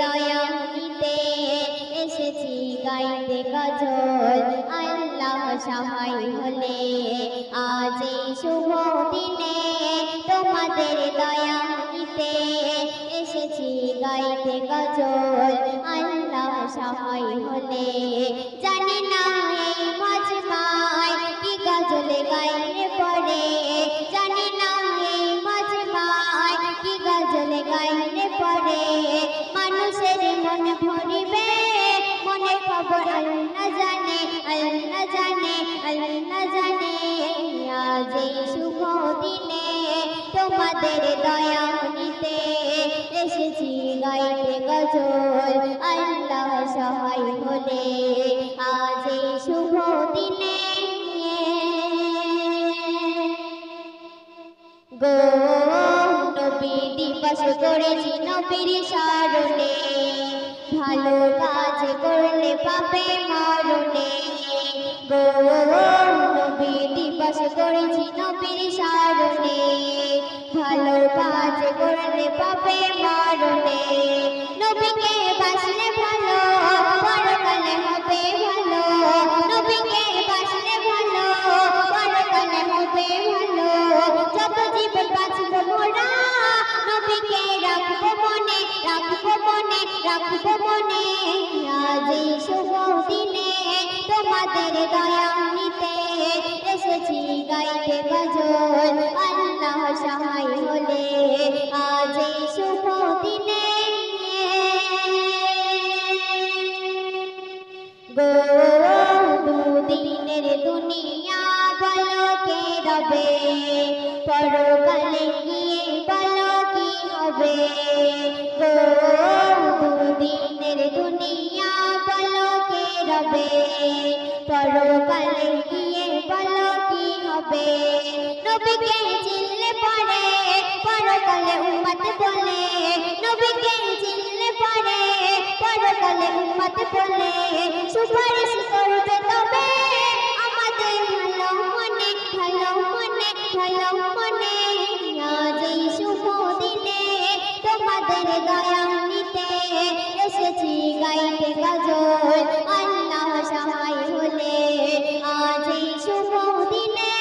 দয়া নিতে এসেছি গাইতে গজল। আল্লাহ সহায় হলে আজ এই শুভ দিনে তোমাদের দয়া নিতে এসেছি গাইতে গজল। আল্লাহ সহায় হলে তোমাদের দয়া নিতে এসেছি গাইতে গজল। আল্লাহ সহায় হলে আজ এই শুভ দিনে গো দিবস করেছি নবীর স্মরণে। ভালো কাজ করলে পাবে মরণে। গো নবী দিবস করেছি নবীর স্মরণে। ভালো কাজ করলে পাবে মরণে। নবীকে বাসলে ভালো পরকালে হবে ভালো। নবীকে বাসলে ভালো পরকালে হবে ভালো। যত জীবন বাঁচব মোরা, নবীকে রাখব মনে রাখব মনে রাখব মনে। আজ শুভ দিনে তোমাদের দয়া পরকালে গিয়ে বলো কি হবে দুদিনের দুনিয়া বলো কে রবে পরকালে গিয়ে বলো কি হবে নবীকে চিনলে পরে পরকালে উম্মত বলে নবীকে চিনলে পরে পরকালে উম্মত বলে, সুপারিশ তোমাদের দয়া নিতে এসেছি গাইতে গজল আল্লাহ সহায় হলে আজ এই শুভ দিনে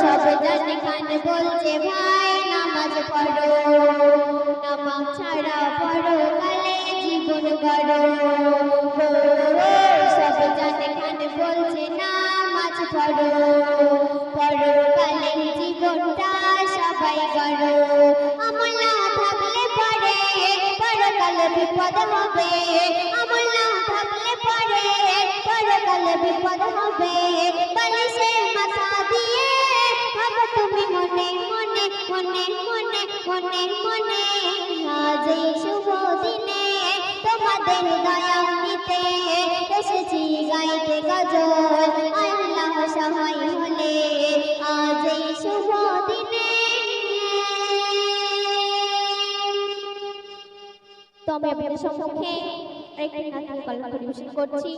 সব বলছে ভাই, নামাজ পড়ো। নামাজ ছাড়া পড়ো, কালে জীবন গো, সব জন বলছে নামাজ পড়ো। বিপদ হবে আমল না থাকলে পরে, পরকালে বিপদ হবে। বালিশে মাথা দিয়ে ভাবো তুমি মনে মনে মনে মনে মনে মনে। আজ এই শুভ দিনে তোমাদের দয়া নিতে এসেছি গাইতে গজল তো আমি আপনাদের সম্মুখে একটি নাটক পরিবেশন করছি।